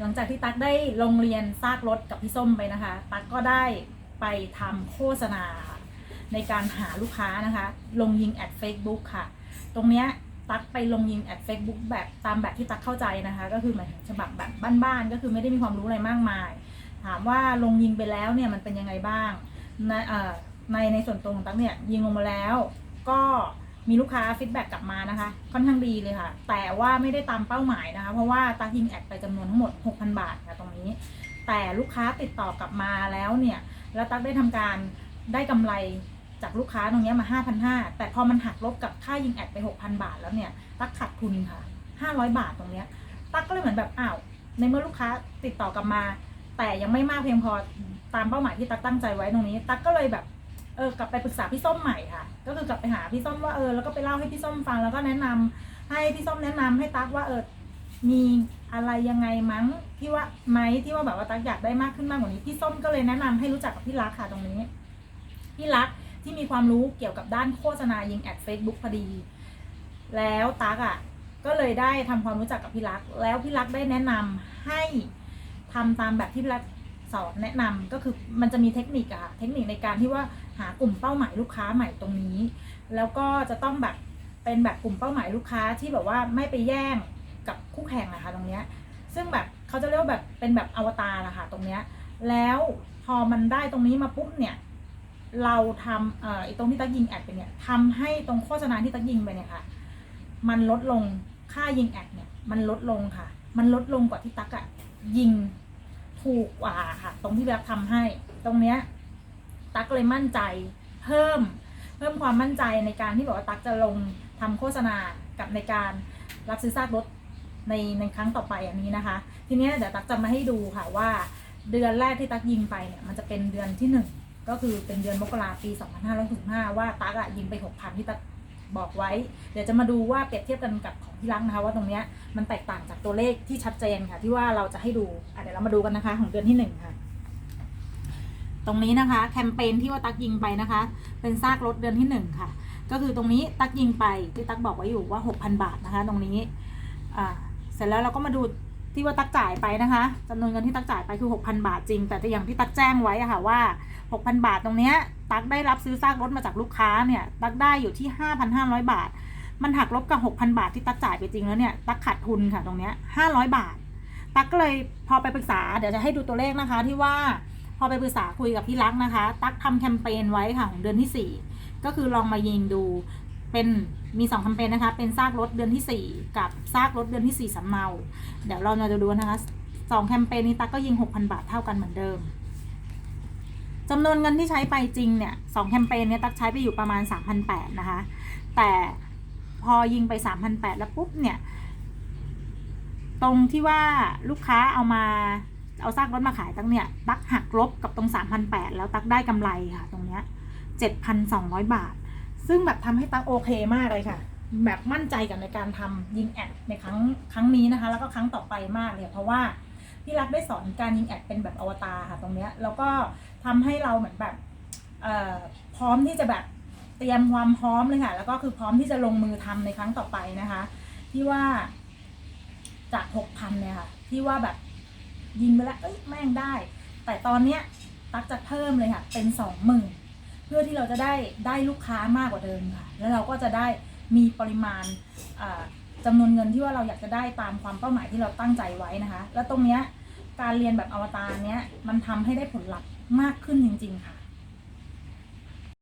หลังจากที่ตั๊กได้ลงเรียนซากรถกับพี่ส้มไปนะคะ ตั๊กก็ได้ไปทำโฆษณา ในการหาลูกค้านะคะ ลงยิงแอด Facebook ค่ะ ตรงเนี้ยตั๊กไปลงยิงแอด Facebook แบบตามแบบที่ตั๊กเข้าใจนะคะ ก็คือหมายถึงฉบับแบบบ้านๆก็คือไม่ได้มีความรู้อะไรมากมาย ถามว่าลงยิงไปแล้วเนี่ยมันเป็นยังไงบ้างในในในส่วนตัวของตั๊กเนี่ยยิงลงมาแล้วก็ มีลูกค้าฟีดแบ็กกลับมานะคะ ค่อนข้างดีเลยค่ะ แต่ว่าไม่ได้ตามเป้าหมายนะคะ เพราะว่าตั๊กยิงแอดไปจำนวนทั้งหมด 6,000 บาทค่ะตรงนี้ แต่ลูกค้าติดต่อกลับมาแล้วเนี่ย แล้วตั๊กได้ทำการได้กำไรจากลูกค้าตรงนี้มา 5,500 แต่พอมันหักลบกับค่ายิงแอดไป 6,000 บาทแล้วเนี่ย ตั๊กขาดทุนค่ะ 500 บาทตรงเนี้ย ตั๊กก็เลยเหมือนแบบอ้าว ในเมื่อลูกค้าติดต่อกลับมา แต่ยังไม่มากเพียงพอตามเป้าหมายที่ตั๊กตั้งใจไว้ตรงนี้ ตั๊กก็เลยแบบ เออกลับไปปรึกษาพี่ส้มใหม่ค่ะ ก็คือกลับไปหาพี่ส้มว่าเออแล้วก็ไปเล่าให้พี่ส้มฟังแล้วก็แนะนำให้พี่ส้มแนะนำให้ตั๊กว่าเออมีอะไรยังไงมั้งที่ว่าไหมที่ว่าแบบว่าตั๊กอยากได้มากขึ้นมากกว่านี้พี่ส้มก็เลยแนะนำให้รู้จักกับพี่รักค่ะตรงนี้พี่รักที่มีความรู้เกี่ยวกับด้านโฆษณายิงแอด Facebook พอดี แล้วตั๊กอะก็เลยได้ทำความรู้จักกับพี่รัก แล้วพี่รักได้แนะนำให้ทำตามแบบที่พี่รัก สอนแนะนำก็คือมันจะมีเทคนิคอะเทคนิคในการที่ว่าหากลุ่มเป้าหมายลูกค้าใหม่ตรงนี้ แล้วก็จะต้องแบบเป็นแบบกลุ่มเป้าหมายลูกค้าที่แบบว่าไม่ไปแย่งกับคู่แข่งอะค่ะตรงเนี้ยซึ่งแบบเขาจะเรียกว่าแบบเป็นแบบอวตารอะค่ะตรงเนี้ยแล้วพอมันได้ตรงนี้มาปุ๊บเนี่ยเราทำเอ่อไอ้ตรงที่ตักยิงแอดไปเนี่ยทำให้ตรงโฆษณาที่ตักยิงไปเนี่ยค่ะ มันลดลงค่ายิงแอดเนี่ย มันลดลงค่ะ มันลดลงกว่าที่ตักอะยิง ถูกกว่าค่ะ ตรงที่ตักทำให้ ตรงเนี้ย ตักเลยมั่นใจ เพิ่ม เพิ่มความมั่นใจในการที่บอกว่าตักจะลงทำโฆษณากับในการรับซื้อซากรถในในครั้งต่อไปอันนี้นะคะ ทีเนี้ยเดี๋ยวตักจะมาให้ดูค่ะว่า เดือนแรกที่ตักยิงไปเนี่ยมันจะเป็นเดือนที่หนึ่งก็คือเป็นเดือนมกราปี 2565 ว่าตักอะยิงไป 6,000 ที่ตักบอกไว้ เดี๋ยวจะมาดูว่าเปรียบเทียบกันกับ ของที่รักนะคะว่าตรงเนี้ยมันแตกต่างจากตัวเลขที่ชัดเจนค่ะ ที่ว่าเราจะให้ดูเดี๋ยวเรามาดูกันนะคะ ของเดือนที่หนึ่งค่ะ ตรงนี้นะคะแคมเปญที่ว่าตักยิงไปนะคะ เป็นซากรถเดือนที่หนึ่งค่ะ ก็คือตรงนี้ตักยิงไปที่ตักบอกไว้อยู่ว่า 6,000 บาทนะคะ ตรงนี้อ่าเสร็จแล้วเราก็มาดูที่ว่าตักจ่ายไปนะคะจำนวนเงินที่ตักจ่ายไปคือ 6,000 บาทจริง แต่อย่างที่ตักแจ้งไว้อะค่ะว่า 6,000 บาทตรงเนี้ยตักได้รับซื้อซากรถมาจากลูกค้าเนี่ย ตักได้อยู่ที่ 5,500 บาท มันหักลบกับ 6,000 บาทที่ตักจ่ายไปจริงแล้วเนี่ย ตักขาดทุนค่ะตรงเนี้ย500 บาท ตักก็เลยพอไปปรึกษา เดี๋ยวจะให้ดูตัวเลขนะคะ ที่ว่าพอไปปรึกษาคุยกับพี่รักนะคะ ตักทำแคมเปญไว้ค่ะของเดือนที่ 4 ก็คือลองมายิงดูเป็นมี2แคมเปญนะคะ เป็นซากรถเดือนที่ 4 กับซากรถเดือนที่ 4สำเนาเดี๋ยวเราจะดูนะคะสองแคมเปญนี้ตักก็ยิง 6,000 บาทเท่ากันเหมือนเดิมจำนวนเงินที่ใช้ไปจริงเนี่ยสองแคมเปญเนี่ยตักใช้ไปอยู่ประมาณ 3,800นะคะ แต่ พอยิงไป 3,800 แล้วปุ๊บเนี่ย ตรงที่ว่าลูกค้าเอามาเอาซากรถมาขายตั้งเนี่ย ตักหักลบกับตรง 3,800 แล้วตักได้กำไรค่ะ ตรงเนี้ย 7,200 บาท ซึ่งแบบทำให้ตักโอเคมากเลยค่ะ แบบมั่นใจกับในการทำยิงแอดในครั้งครั้งนี้นะคะ แล้วก็ครั้งต่อไปมากเลยเพราะว่าพี่รักได้สอนการยิงแอดเป็นแบบอวตารค่ะตรงเนี้ย แล้วก็ทำให้เราเหมือนแบบเอ่อพร้อมที่จะแบบ เตรียมความพร้อมเลยค่ะ แล้วก็คือพร้อมที่จะลงมือทำในครั้งต่อไปนะคะ ที่ว่าจากหกพันเนี่ยค่ะ ที่ว่าแบบยิงไปแล้วเอ้ยแม่งได้ แต่ตอนเนี้ยตักจะเพิ่มเลยค่ะ เป็นสองหมื่นเพื่อที่เราจะได้ได้ลูกค้ามากกว่าเดิมค่ะ แล้วเราก็จะได้มีปริมาณอ่าจำนวนเงินที่ว่าเราอยากจะได้ตามความเป้าหมายที่เราตั้งใจไว้นะคะ แล้วตรงเนี้ยการเรียนแบบอวตารเนี้ยมันทำให้ได้ผลลัพธ์มากขึ้นจริง ๆ ค่ะ